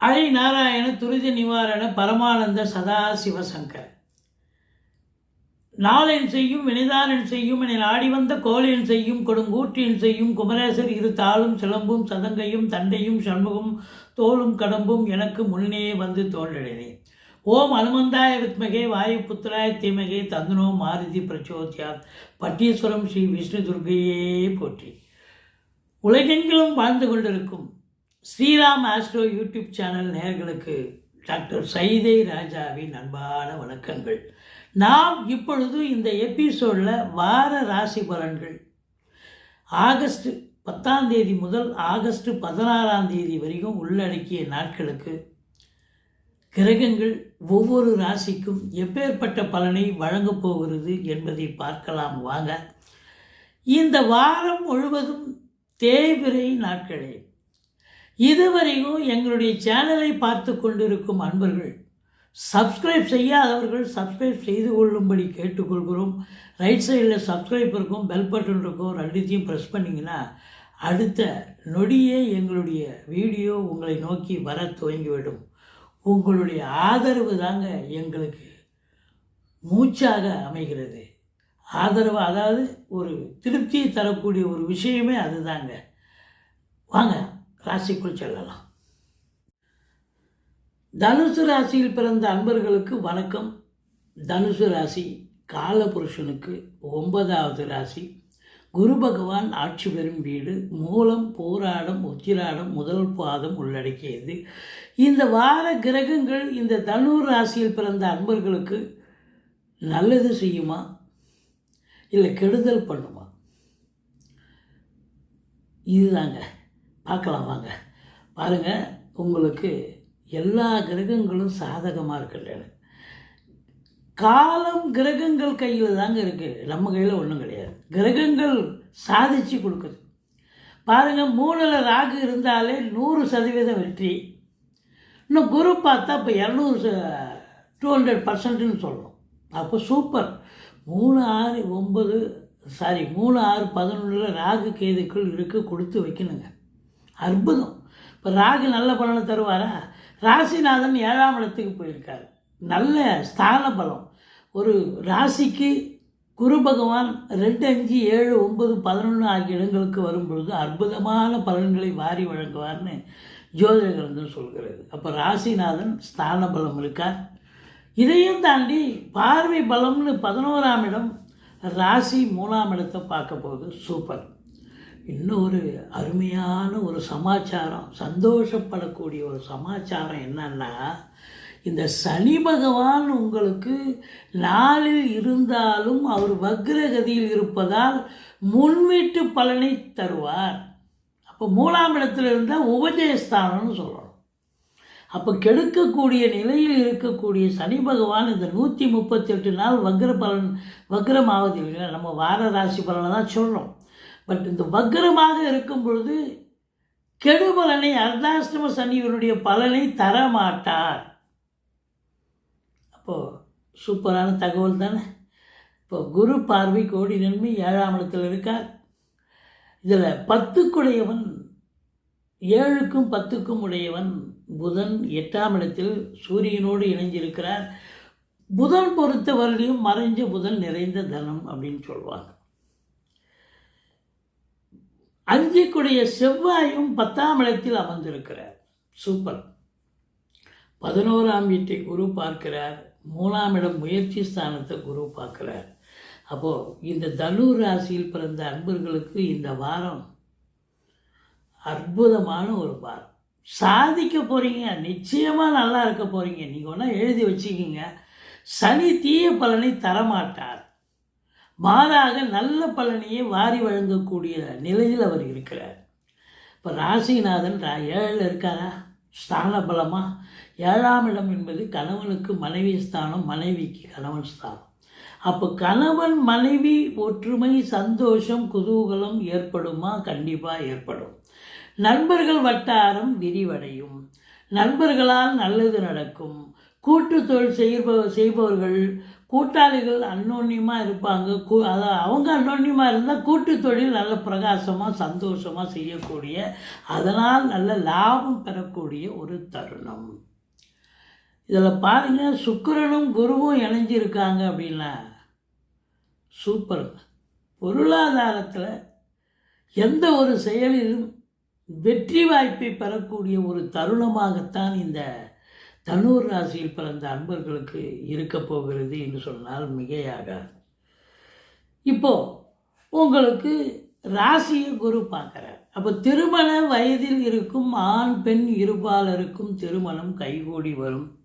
அழி நாராயண துரித நிவாரண பரமானந்த சதா சிவசங்கர் நாளென் செய்யும் வினைதானன் செய்யும் என ஆடி வந்த கோலென் செய்யும் கொடுங்கூற்றின் செய்யும் குமரேசர் இரு தாளும் சிலம்பும் சதங்கையும் தண்டையும் சண்முகம் தோளும் கடம்பும் எனக்கு முன்னே வந்து தோன்றடைனேன் ஓம் அனுமந்தாய வித்மகே வாயு புத்திராய தீமகே தந்தனோ மாருதி பிரச்சோத்யாத். பட்டீஸ்வரம் ஸ்ரீ விஷ்ணு துர்கையே போற்றி. உலகெங்கிலும் வாழ்ந்து கொண்டிருக்கும் ஸ்ரீராம் ஆஸ்ட்ரோ யூடியூப் சேனல் நேர்களுக்கு டாக்டர் சைதை ராஜாவின் அன்பான வணக்கங்கள். நாம் இப்பொழுது இந்த எபிசோடில் வார ராசி பலன்கள். ஆகஸ்ட் பத்தாம் தேதி முதல் ஆகஸ்ட் பதினாறாம் தேதி வரைக்கும் உள்ளடக்கிய நாட்களுக்கு கிரகங்கள் ஒவ்வொரு ராசிக்கும் எப்பேற்பட்ட பலனை வழங்கப் போகிறது என்பதை பார்க்கலாம் வாங்க. இந்த வாரம் முழுவதும் தேய்பிரை நாட்களே. இதுவரையும் எங்களுடைய சேனலை பார்த்து கொண்டிருக்கும் அன்பர்கள் சப்ஸ்கிரைப் செய்யாதவர்கள் சப்ஸ்கிரைப் செய்து கொள்ளும்படி கேட்டுக்கொள்கிறோம். ரைட் சைடில் சப்ஸ்கிரைப் இருக்கும் பெல் பட்டன் இருக்கும் ரெண்டுத்தையும் ப்ரெஸ் பண்ணிங்கன்னா அடுத்த நொடியே எங்களுடைய வீடியோ உங்களை நோக்கி வர துவங்கிவிடும். உங்களுடைய ஆதரவு தாங்க எங்களுக்கு மூச்சாக அமைகிறது. ஆதரவு அதாவது ஒரு திருப்தியை தரக்கூடிய ஒரு விஷயமே அதுதாங்க. வாங்க ராசிக்குள் செல்லலாம். தனுசு ராசியில் பிறந்த அன்பர்களுக்கு வணக்கம். தனுசு ராசி காலபுருஷனுக்கு ஒன்பதாவது ராசி. குரு பகவான் ஆட்சி பெறும் வீடு மூலம் போராடம் உச்சிராடம் முதல் பாதம் உள்ளடக்கியது. இந்த வார கிரகங்கள் இந்த தனுர் ராசியில் பிறந்த அன்பர்களுக்கு நல்லது செய்யுமா? இல்லை கெடுதல் பண்ணுமா? இதுதாங்க. பார்க்கலாம் வாங்க. பாருங்கள் உங்களுக்கு எல்லா கிரகங்களும் சாதகமாக இருக்கின்றன காலம் கிரகங்கள் கையில் தாங்க இருக்குது நம்ம கையில் ஒன்றும் கிடையாது. கிரகங்கள் சாதிச்சு கொடுக்குது. பாருங்கள் மூணில் ராகு இருந்தாலே நூறு சதவீதம் வெற்றி. இன்னும் குரு பார்த்தா இப்போ இரநூறு டூ ஹண்ட்ரட் பர்சன்ட்னு சொல்லணும் அப்போ சூப்பர் மூணு ஆறு ஒம்பது சாரி மூணு ஆறு பதினொன்றில் ராகு கேதுக்குள் இருக்க கொடுத்து வைக்கணுங்க. அற்புதம். இப்போ ராகு நல்ல பலனை தருவாரா? ராசிநாதன் ஏழாம் இடத்துக்கு போயிருக்கார். நல்ல ஸ்தான பலம். ஒரு ராசிக்கு குரு பகவான் ரெண்டு அஞ்சு ஏழு ஒன்பது பதினொன்று ஆகிய இடங்களுக்கு வரும்பொழுது அற்புதமான பலன்களை வாரி வழங்குவார்னு ஜோதிட கிரந்தம் சொல்கிறது அப்போ ராசிநாதன் ஸ்தான பலம் இருக்கார் இதையும் தாண்டி பார்வை பலம்னு பதினோராம் இடம் ராசி மூணாம் இடத்தை பார்க்க போகுது. சூப்பர். இன்னும் ஒரு அருமையான ஒரு சமாச்சாரம் சந்தோஷப்படக்கூடிய ஒரு சமாச்சாரம் என்னன்னா இந்த சனி பகவான் உங்களுக்கு நாளில் இருந்தாலும் அவர் வக்ரகதியில் இருப்பதால் முன்வீட்டு பலனை தருவார். அப்போ மூணாம் இடத்துல இருந்தால் உபஜயஸ்தானம்னு சொல்லணும். அப்போ கெடுக்கக்கூடிய நிலையில் இருக்கக்கூடிய சனி பகவான் இந்த நூற்றி முப்பத்தெட்டு நாள் வக்ர பலன் வக்ரம் ஆகுது இல்லைங்களா? நம்ம வார ராசி பலனை தான் சொல்கிறோம் பட் இந்த வக்கரமாக இருக்கும் பொழுது கெடுபலனை அர்த்தாஷ்டம சனியினுடைய பலனை தரமாட்டார். அப்போது சூப்பரான தகவல் தானே? இப்போ குரு பார்வை கோடி நன்மை ஏழாம் இடத்தில் இருக்கார். இதில் பத்துக்குடையவன் ஏழுக்கும் பத்துக்கும் உடையவன் புதன் எட்டாம் இடத்தில் சூரியனோடு இணைஞ்சிருக்கிறார். புதன் பொறுத்தவரையிலும் மறைஞ்ச புதன் நிறைந்த தனம் அப்படின்னு சொல்லுவாங்க அஞ்சுக்குடைய செவ்வாயும் பத்தாம் இடத்தில் அமர்ந்திருக்கிறார். சூப்பர் பதினோராம் வீட்டை குரு பார்க்கிறார். மூணாம் இடம் முயற்சி ஸ்தானத்தை குரு பார்க்கிறார். அப்போது இந்த தனு ராசியில் பிறந்த அன்பர்களுக்கு இந்த வாரம் அற்புதமான ஒரு வாரம். சாதிக்க போகிறீங்க நிச்சயமாக நல்லா இருக்க போகிறீங்க நீங்கள் ஒன்றா எழுதி வச்சுக்கிங்க. சனி தீய பலனை தரமாட்டார். மாறாக நல்ல பலனையே வாரி வழங்கக்கூடிய நிலையில் அவர் இருக்கிறார். இப்போ ராசிநாதன் ரா ஏழில் இருக்காரா? ஸ்தான பலமா? ஏழாம் இடம் என்பது கணவனுக்கு மனைவி ஸ்தானம் மனைவிக்கு கணவன் ஸ்தானம். அப்போ கணவன் மனைவி ஒற்றுமை சந்தோஷம் குதூகலம் ஏற்படுமா? கண்டிப்பாக ஏற்படும். நண்பர்கள் வட்டாரம் விரிவடையும். நண்பர்களால் நல்லது நடக்கும். கூட்டு தொழில் செய்ப செய்பவர்கள் கூட்டாளிகள் அன்னோன்யமாக இருப்பாங்க. கூ அதான் அவங்க அன்னோன்யமாக இருந்தால் கூட்டு தொழில் நல்ல பிரகாசமாக சந்தோஷமாக செய்யக்கூடிய அதனால் நல்ல லாபம் பெறக்கூடிய ஒரு தருணம். இதில் பாருங்கள் சுக்கிரனும் குருவும் இணைஞ்சிருக்காங்க அப்படின்னா சூப்பருங்க. பொருளாதாரத்தில் எந்த ஒரு செயலிலும் வெற்றி வாய்ப்பை பெறக்கூடிய ஒரு தருணமாகத்தான் இந்த தனூர் ராசியில் பிறந்த அன்பர்களுக்கு இருக்க போகிறது என்று சொன்னால் மிகையாகாது. இப்போது உங்களுக்கு ராசியை குரு பார்க்குறார். அப்போ திருமண வயதில் இருக்கும் ஆண் பெண் இருபாலருக்கும் திருமணம் கைகூடி வரும்.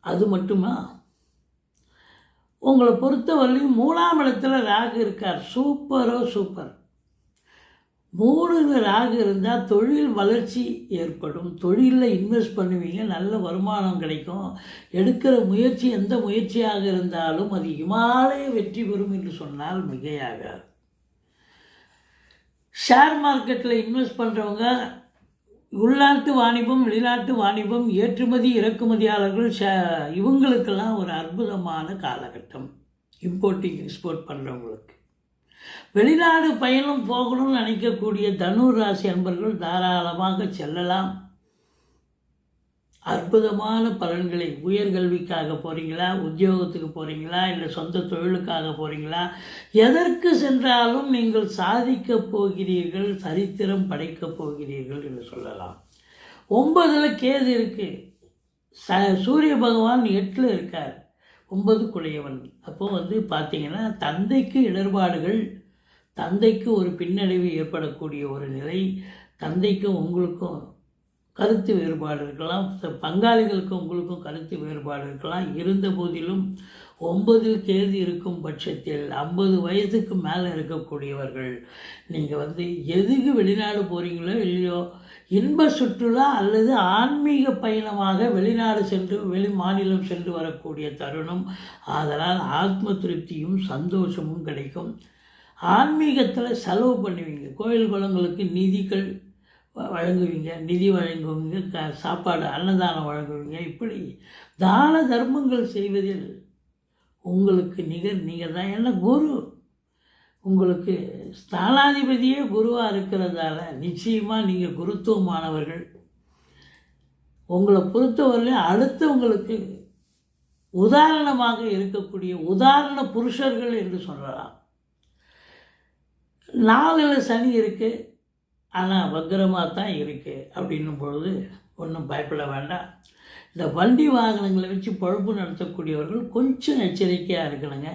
அது மட்டுமா? உங்களை பொறுத்தவரையும் மூணாம் இடத்துல ராகு இருக்கார். சூப்பரோ சூப்பர். மூணு இருந்தால் தொழில் வளர்ச்சி ஏற்படும். தொழிலில் இன்வெஸ்ட் பண்ணுவீங்க நல்ல வருமானம் கிடைக்கும். எடுக்கிற முயற்சி எந்த முயற்சியாக இருந்தாலும் அது இமாலய வெற்றி பெறும் என்று சொன்னால் மிகையாகாது. ஷேர் மார்க்கெட்டில் இன்வெஸ்ட் பண்ணுறவங்க உள்நாட்டு வாணிபம் வெளிநாட்டு வாணிபம் ஏற்றுமதி இறக்குமதியாளர்கள் ஷே இவங்களுக்கெல்லாம் ஒரு அற்புதமான காலகட்டம். இம்போர்ட்டிங் எக்ஸ்போர்ட் பண்ணுறவங்களுக்கு வெளிநாடு பயணம் போகணும்னு நினைக்கக்கூடிய தனுர் ராசி அன்பர்கள் தாராளமாக செல்லலாம். அற்புதமான பலன்களை உயர்கல்விக்காக போகிறீங்களா உத்தியோகத்துக்கு போகிறீங்களா இல்லை சொந்த தொழிலுக்காக போகிறீங்களா எதற்கு சென்றாலும் நீங்கள் சாதிக்கப் போகிறீர்கள் சரித்திரம் படைக்கப் போகிறீர்கள் என்று சொல்லலாம். ஒன்பதில் கேது இருக்குது ச சூரிய பகவான் எட்டில் இருக்கார். ஒன்பது குடையவன் அப்போது வந்து பார்த்தீங்கன்னா தந்தைக்கு இடர்பாடுகள் தந்தைக்கு ஒரு பின்னடைவு ஏற்படக்கூடிய ஒரு நிலை தந்தைக்கும் உங்களுக்கும் கருத்து வேறுபாடு இருக்கலாம் பங்காளிகளுக்கும் உங்களுக்கும் கருத்து வேறுபாடு இருக்கலாம் இருந்த போதிலும் ஒன்பதில் கேது இருக்கும் பட்சத்தில் ஐம்பது வயதுக்கு மேலே இருக்கக்கூடியவர்கள் நீங்கள் வந்து எதுக்கு வெளிநாடு போகிறீங்களோ இல்லையோ இன்ப சுற்றுலா அல்லது ஆன்மீக பயணமாக வெளிநாடு சென்று வெளி மாநிலம் சென்று வரக்கூடிய தருணம். அதனால் ஆத்ம திருப்தியும் சந்தோஷமும் கிடைக்கும். ஆன்மீகத்தில் செலவு பண்ணுவீங்க. கோயில் குளங்களுக்கு நிதிகள் வ- வழங்குவீங்க. நிதி வழங்குவீங்க. க சாப்பாடு அன்னதானம் வழங்குவீங்க. இப்படி தான தர்மங்கள் செய்வதில் உங்களுக்கு நிகர் நீங்கள் தான் என்ன குரு உங்களுக்கு ஸ்தானாதிபதியே குருவாக இருக்கிறதால நிச்சயமாக நீங்கள் குருத்துவமானவர்கள். உங்களை பொறுத்தவரையிலும் அடுத்தவங்களுக்கு உதாரணமாக இருக்கக்கூடிய உதாரண புருஷர்கள் என்று சொல்லலாம். நாலில் சனி இருக்குது ஆனால் வக்கரமாக தான் இருக்குது அப்படின்னும் பொழுது ஒன்றும் பயப்பட வேண்டாம். இந்த வண்டி வாகனங்களை வச்சு பழப்பு நடத்தக்கூடியவர்கள் கொஞ்சம் எச்சரிக்கையாக இருக்கணுங்க.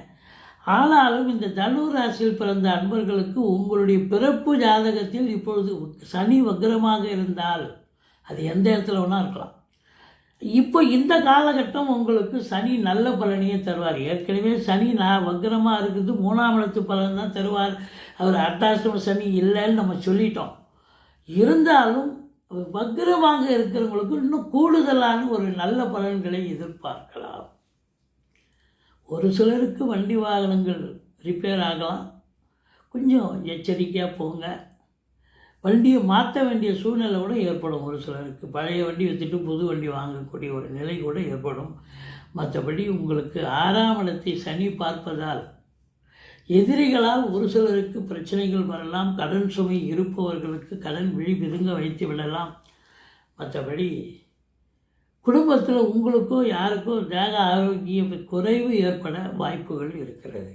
ஆனாலும் இந்த தனுர் ராசியில் பிறந்த அன்பர்களுக்கு உங்களுடைய பிறப்பு ஜாதகத்தில் இப்பொழுது சனி வக்ரமாக இருந்தால் அது எந்த இடத்துல வேணால் இருக்கலாம். இப்போ இந்த காலகட்டம் உங்களுக்கு சனி நல்ல பலனையே தருவார். ஏற்கனவே சனி நான் வக்ரமாக இருக்குது மூணாம் இடத்து பலன் தான் தருவார். அவர் அட்டாசிரம சனி இல்லைன்னு நம்ம சொல்லிட்டோம். இருந்தாலும் வக்ரமாக இருக்கிறவங்களுக்கு இன்னும் கூடுதலான ஒரு நல்ல பலன்களை எதிர்பார்க்கலாம். ஒரு சிலருக்கு வண்டி வாகனங்கள் ரிப்பேர் ஆகலாம். கொஞ்சம் எச்சரிக்கையாக போங்க. வண்டியை மாற்ற வேண்டிய சூழ்நிலை கூட ஏற்படும். ஒரு சிலருக்கு பழைய வண்டி விற்றுட்டு புது வண்டி வாங்கக்கூடிய ஒரு நிலை கூட ஏற்படும். மற்றபடி உங்களுக்கு ஆறாம் இடத்தை சனி பார்ப்பதால் எதிரிகளால் ஒரு சிலருக்கு பிரச்சனைகள் வரலாம். கடன் சுமை இருப்பவர்களுக்கு கடன் விழி பிதுங்க வைத்து விடலாம். மற்றபடி குடும்பத்தில் உங்களுக்கோ யாருக்கோ தேக ஆரோக்கியம் குறைவு ஏற்பட வாய்ப்புகள் இருக்கிறது.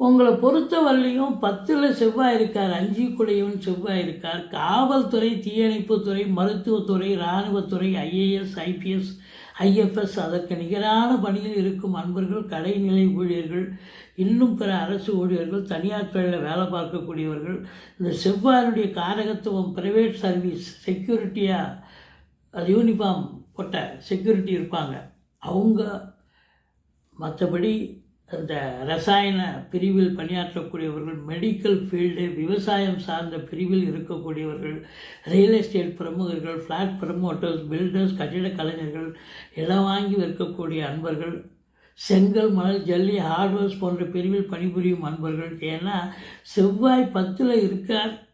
உங்களை பொறுத்தவரையிலையும் பத்தில் செவ்வாய் இருக்கார் அஞ்சு குடையும் செவ்வாய் இருக்கார் காவல்துறை தீயணைப்புத்துறை மருத்துவத்துறை இராணுவத்துறை ஐஏஎஸ் ஐபிஎஸ் ஐஎஃப்எஸ் அதற்கு நிகரான பணியில் இருக்கும் அன்பர்கள் கடைநிலை ஊழியர்கள் இன்னும் பிற அரசு ஊழியர்கள் தனியார் துறையில் வேலை பார்க்கக்கூடியவர்கள் இந்த செவ்வாயினுடைய காரகத்துவம் ப்ரைவேட் சர்வீஸ் செக்யூரிட்டியாக அது யூனிஃபார்ம் போட்ட செக்யூரிட்டி இருப்பாங்க. அவங்க மற்றபடி அந்த ரசாயன பிரிவில் பணியாற்றக்கூடியவர்கள் மெடிக்கல் ஃபீல்டு விவசாயம் சார்ந்த பிரிவில் இருக்கக்கூடியவர்கள் ரியல் எஸ்டேட் பிரமுகர்கள் ஃப்ளாட் ப்ரமோட்டர்ஸ் பில்டர்ஸ் கட்டிட கலைஞர்கள் இடம் வாங்கி விற்கக்கூடிய அன்பர்கள் செங்கல் மணல் ஜல்லி ஹார்ட்வேர்ஸ் போன்ற பிரிவில் பணிபுரியும் அன்பர்கள். ஏன்னா செவ்வாய் பத்தில் இருக்கார்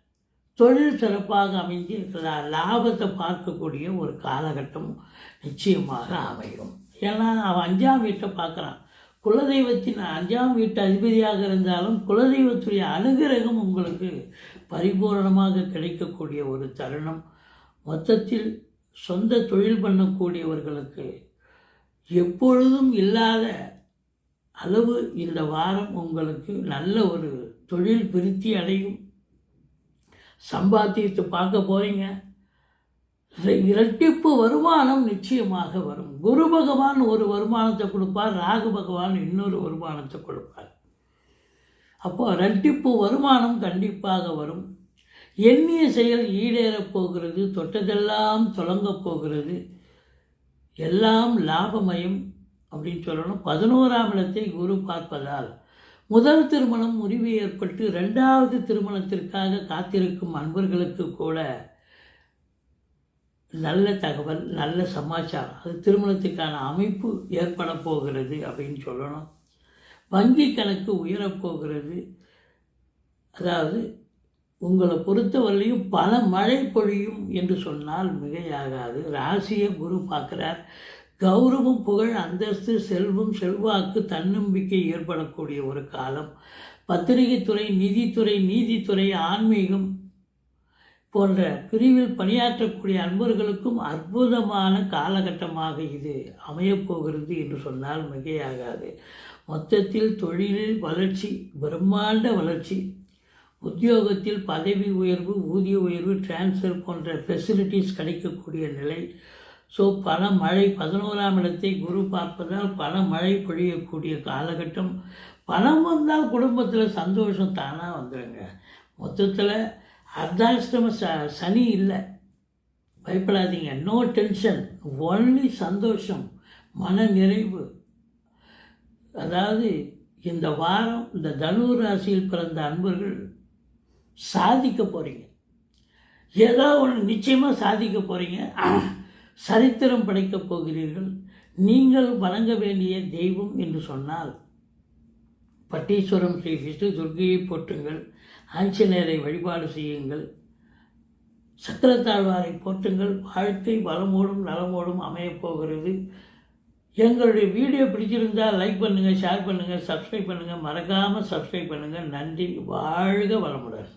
தொழில் சிறப்பாக அமைஞ்சு லா- லாபத்தை பார்க்கக்கூடிய ஒரு காலகட்டம் நிச்சயமாக அமையும். ஏன்னா அவன் அஞ்சாம் வீட்டை பார்க்குறான். குலதெய்வத்தின் அஞ்சாம் வீட்டு அதிபதியாக இருந்தாலும் குலதெய்வத்துடைய அனுகிரகம் உங்களுக்கு பரிபூரணமாக கிடைக்கக்கூடிய ஒரு தருணம். மொத்தத்தில் சொந்த தொழில் பண்ணக்கூடியவர்களுக்கு எப்பொழுதும் இல்லாத அளவு இந்த வாரம் உங்களுக்கு நல்ல ஒரு தொழில் விருத்தி அடையும். சம்பாத்தியத்தை பார்க்க போகிறீங்க இரட்டிப்பு வருமானம் நிச்சயமாக வரும். குரு பகவான் ஒரு வருமானத்தை கொடுப்பார் ராகு பகவான் இன்னொரு வருமானத்தை கொடுப்பார். அப்போ இரட்டிப்பு வருமானம் கண்டிப்பாக வரும். எண்ணிய செயல் ஈடேறப் போகிறது தொட்டதெல்லாம் தொடங்கப் போகிறது. எல்லாம் லாபமயம் அப்படின்னு சொல்லணும். பதினோராம் இடத்தை குரு பார்ப்பதால் முதல் திருமணம் முடிவு ஏற்பட்டு ரெண்டாவது திருமணத்திற்காக காத்திருக்கும் அன்பர்களுக்கு கூட நல்ல தகவல் நல்ல சமாச்சாரம். அது திருமணத்துக்கான அமைப்பு ஏற்பட போகிறது அப்படின்னு சொல்லணும். வங்கி கணக்கு உயரப்போகிறது அதாவது உங்களை பொறுத்தவரையிலையும் பல மழை பொழியும் என்று சொன்னால் மிகையாகாது. ராசியை குரு பார்க்குறார். கௌரவம் புகழ் அந்தஸ்து செல்வம் செல்வாக்கு தன்னம்பிக்கை ஏற்படக்கூடிய ஒரு காலம். பத்திரிகைத்துறை நிதித்துறை நீதித்துறை ஆன்மீகம் போன்ற பிரிவில் பணியாற்றக்கூடிய அன்பர்களுக்கும் அற்புதமான காலகட்டமாக இது அமையப்போகிறது என்று சொன்னால் மிகையாகாது. மொத்தத்தில் தொழிலில் வளர்ச்சி பிரம்மாண்ட வளர்ச்சி உத்தியோகத்தில் பதவி உயர்வு ஊதிய உயர்வு டிரான்ஸ்ஃபர் போன்ற ஃபெசிலிட்டிஸ் கிடைக்கக்கூடிய நிலை. ஸோ பல மழை பதினோராம் இடத்தை குரு பார்ப்பதால் பல மழை பொழியக்கூடிய காலகட்டம். பணம் வந்தால் குடும்பத்தில் சந்தோஷம் தானாக வந்துடுங்க மொத்தத்தில் அர்த்தாஷ்டம ச சனி இல்லை. பயப்படாதீங்க. நோ டென்ஷன் ஒன்லி சந்தோஷம். மன நிறைவு அதாவது இந்த வாரம் இந்த தனுர் ராசியில் பிறந்த அன்பர்கள் சாதிக்க போகிறீங்க ஏதோ ஒன்று நிச்சயமாக சாதிக்க போகிறீங்க சரித்திரம் படைக்கப் போகிறீர்கள். நீங்கள் வணங்க வேண்டிய தெய்வம் என்று சொன்னால் பட்டீஸ்வரம் ஸ்ரீ விஷ்ணு துர்க்கையை போற்றுங்கள். ஆஞ்சநேயரை வழிபாடு செய்யுங்கள். சக்கரத்தாழ்வாரை போற்றுங்கள். வாழ்க்கை வளமோடும் நலமோடும் அமையப் போகிறது. எங்களுடைய வீடியோ பிடிச்சிருந்தால் லைக் பண்ணுங்கள் ஷேர் பண்ணுங்கள் சப்ஸ்கிரைப் பண்ணுங்கள் மறக்காமல் சப்ஸ்கிரைப் பண்ணுங்கள் நன்றி. வாழ்க வளமுடன்.